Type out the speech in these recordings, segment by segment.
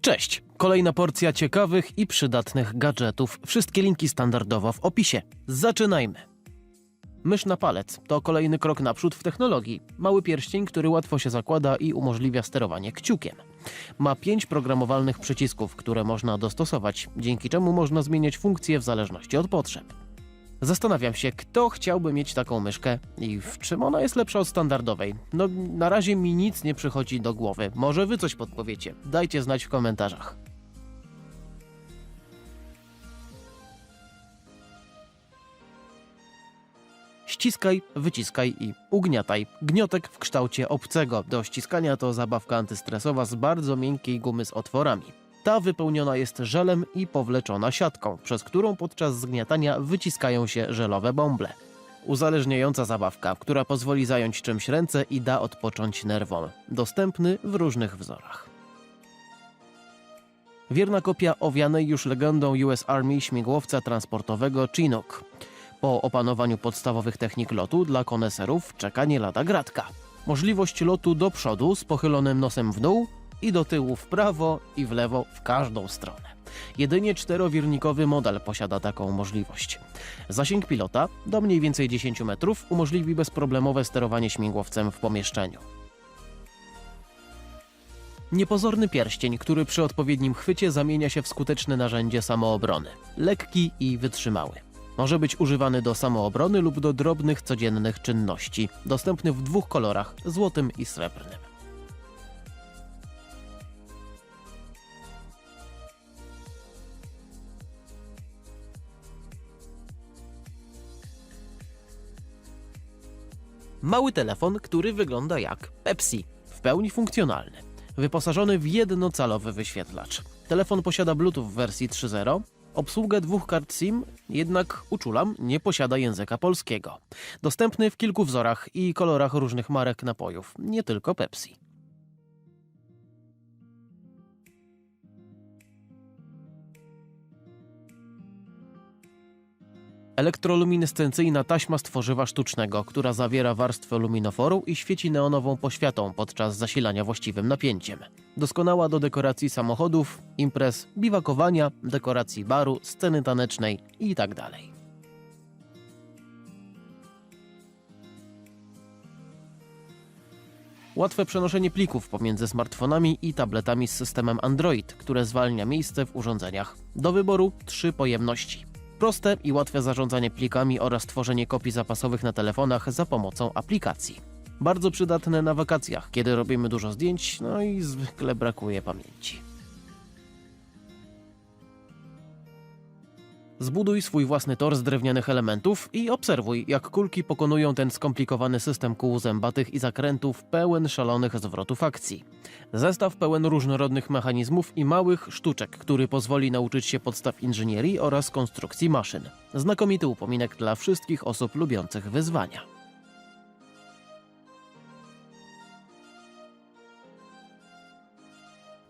Cześć! Kolejna porcja ciekawych i przydatnych gadżetów. Wszystkie linki standardowo w opisie. Zaczynajmy! Mysz na palec to kolejny krok naprzód w technologii. Mały pierścień, który łatwo się zakłada i umożliwia sterowanie kciukiem. Ma pięć programowalnych przycisków, które można dostosować, dzięki czemu można zmieniać funkcje w zależności od potrzeb. Zastanawiam się, kto chciałby mieć taką myszkę i w czym ona jest lepsza od standardowej. No, na razie mi nic nie przychodzi do głowy. Może wy coś podpowiecie. Dajcie znać w komentarzach. Ściskaj, wyciskaj i ugniataj. Gniotek w kształcie obcego. Do ściskania to zabawka antystresowa z bardzo miękkiej gumy z otworami. Ta wypełniona jest żelem i powleczona siatką, przez którą podczas zgniatania wyciskają się żelowe bąble. Uzależniająca zabawka, która pozwoli zająć czymś ręce i da odpocząć nerwom. Dostępny w różnych wzorach. Wierna kopia owianej już legendą US Army śmigłowca transportowego Chinook. Po opanowaniu podstawowych technik lotu dla koneserów czeka nie lada gratka. Możliwość lotu do przodu z pochylonym nosem w dół i do tyłu w prawo i w lewo w każdą stronę. Jedynie czterowiernikowy model posiada taką możliwość. Zasięg pilota do mniej więcej 10 metrów umożliwi bezproblemowe sterowanie śmigłowcem w pomieszczeniu. Niepozorny pierścień, który przy odpowiednim chwycie zamienia się w skuteczne narzędzie samoobrony. Lekki i wytrzymały. Może być używany do samoobrony lub do drobnych codziennych czynności. Dostępny w dwóch kolorach złotym i srebrnym. Mały telefon, który wygląda jak Pepsi, w pełni funkcjonalny. Wyposażony w jednocalowy wyświetlacz. Telefon posiada Bluetooth w wersji 3.0, obsługę dwóch kart SIM, jednak uczulam, nie posiada języka polskiego. Dostępny w kilku wzorach i kolorach różnych marek napojów, nie tylko Pepsi. Elektroluminescencyjna taśma z tworzywa sztucznego, która zawiera warstwę luminoforu i świeci neonową poświatą podczas zasilania właściwym napięciem. Doskonała do dekoracji samochodów, imprez, biwakowania, dekoracji baru, sceny tanecznej itd. Łatwe przenoszenie plików pomiędzy smartfonami i tabletami z systemem Android, które zwalnia miejsce w urządzeniach. Do wyboru trzy pojemności. Proste i łatwe zarządzanie plikami oraz tworzenie kopii zapasowych na telefonach za pomocą aplikacji. Bardzo przydatne na wakacjach, kiedy robimy dużo zdjęć, no i zwykle brakuje pamięci. Zbuduj swój własny tor z drewnianych elementów i obserwuj, jak kulki pokonują ten skomplikowany system kół zębatych i zakrętów pełen szalonych zwrotów akcji. Zestaw pełen różnorodnych mechanizmów i małych sztuczek, który pozwoli nauczyć się podstaw inżynierii oraz konstrukcji maszyn. Znakomity upominek dla wszystkich osób lubiących wyzwania.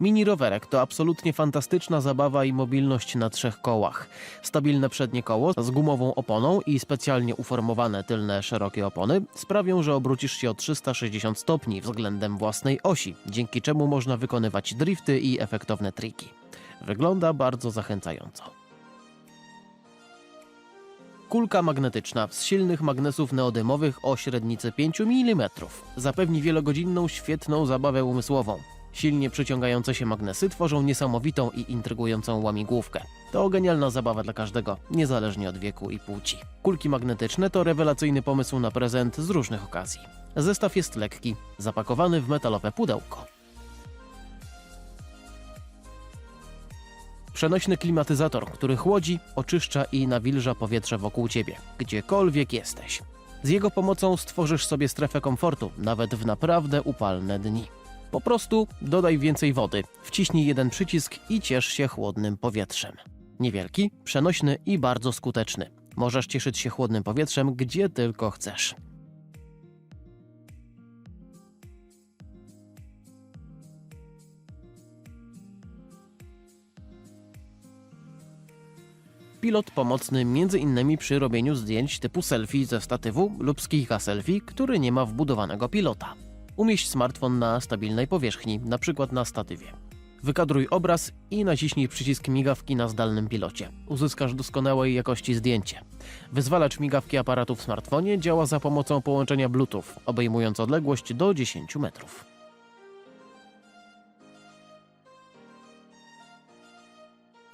Mini rowerek to absolutnie fantastyczna zabawa i mobilność na trzech kołach. Stabilne przednie koło z gumową oponą i specjalnie uformowane tylne szerokie opony sprawią, że obrócisz się o 360 stopni względem własnej osi, dzięki czemu można wykonywać drifty i efektowne triki. Wygląda bardzo zachęcająco. Kulka magnetyczna z silnych magnesów neodymowych o średnicy 5 mm zapewni wielogodzinną, świetną zabawę umysłową. Silnie przyciągające się magnesy tworzą niesamowitą i intrygującą łamigłówkę. To genialna zabawa dla każdego, niezależnie od wieku i płci. Kulki magnetyczne to rewelacyjny pomysł na prezent z różnych okazji. Zestaw jest lekki, zapakowany w metalowe pudełko. Przenośny klimatyzator, który chłodzi, oczyszcza i nawilża powietrze wokół ciebie, gdziekolwiek jesteś. Z jego pomocą stworzysz sobie strefę komfortu, nawet w naprawdę upalne dni. Po prostu dodaj więcej wody, wciśnij jeden przycisk i ciesz się chłodnym powietrzem. Niewielki, przenośny i bardzo skuteczny. Możesz cieszyć się chłodnym powietrzem gdzie tylko chcesz. Pilot pomocny m.in. przy robieniu zdjęć typu selfie ze statywu lub z kilka selfie, który nie ma wbudowanego pilota. Umieść smartfon na stabilnej powierzchni, np. na statywie. Wykadruj obraz i naciśnij przycisk migawki na zdalnym pilocie. Uzyskasz doskonałej jakości zdjęcie. Wyzwalacz migawki aparatu w smartfonie działa za pomocą połączenia Bluetooth, obejmując odległość do 10 metrów.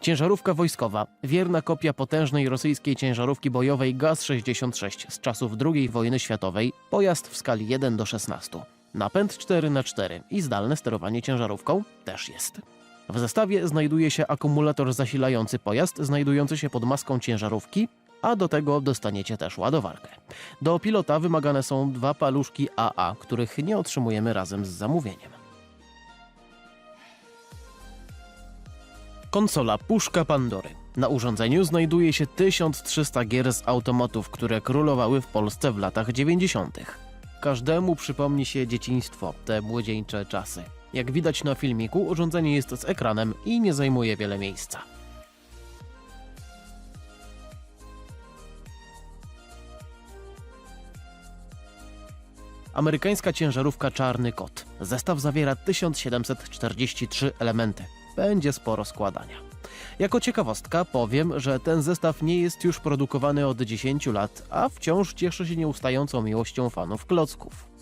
Ciężarówka wojskowa, wierna kopia potężnej rosyjskiej ciężarówki bojowej GAZ-66 z czasów II wojny światowej, pojazd w skali 1 do 16. Napęd 4x4 i zdalne sterowanie ciężarówką też jest. W zestawie znajduje się akumulator zasilający pojazd, znajdujący się pod maską ciężarówki, a do tego dostaniecie też ładowarkę. Do pilota wymagane są dwa paluszki AA, których nie otrzymujemy razem z zamówieniem. Konsola Puszka Pandory. Na urządzeniu znajduje się 1300 gier z automatów, które królowały w Polsce w latach 90. Każdemu przypomni się dzieciństwo, te młodzieńcze czasy. Jak widać na filmiku, urządzenie jest z ekranem i nie zajmuje wiele miejsca. Amerykańska ciężarówka Czarny Kot. Zestaw zawiera 1743 elementy. Będzie sporo składania. Jako ciekawostka powiem, że ten zestaw nie jest już produkowany od 10 lat, a wciąż cieszy się nieustającą miłością fanów klocków.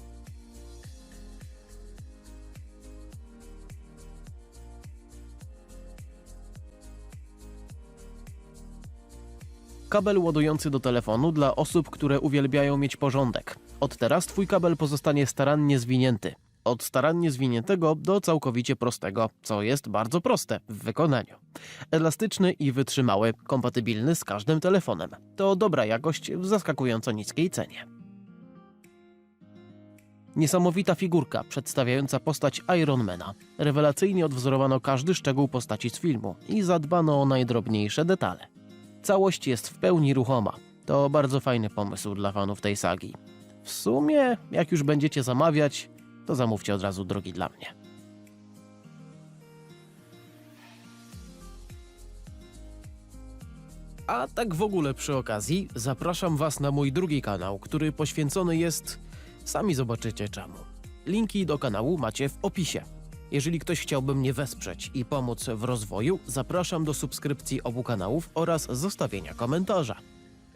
Kabel ładujący do telefonu dla osób, które uwielbiają mieć porządek. Od teraz twój kabel pozostanie starannie zwinięty. Od starannie zwiniętego do całkowicie prostego, co jest bardzo proste w wykonaniu. Elastyczny i wytrzymały, kompatybilny z każdym telefonem. To dobra jakość w zaskakująco niskiej cenie. Niesamowita figurka przedstawiająca postać Ironmana. Rewelacyjnie odwzorowano każdy szczegół postaci z filmu i zadbano o najdrobniejsze detale. Całość jest w pełni ruchoma. To bardzo fajny pomysł dla fanów tej sagi. W sumie, jak już będziecie zamawiać, to zamówcie od razu drogi dla mnie. A tak w ogóle przy okazji, zapraszam Was na mój drugi kanał, który poświęcony jest. Sami zobaczycie czemu. Linki do kanału macie w opisie. Jeżeli ktoś chciałby mnie wesprzeć i pomóc w rozwoju, zapraszam do subskrypcji obu kanałów oraz zostawienia komentarza.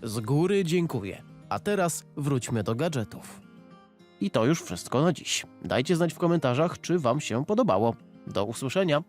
Z góry dziękuję. A teraz wróćmy do gadżetów. I to już wszystko na dziś. Dajcie znać w komentarzach, czy Wam się podobało. Do usłyszenia.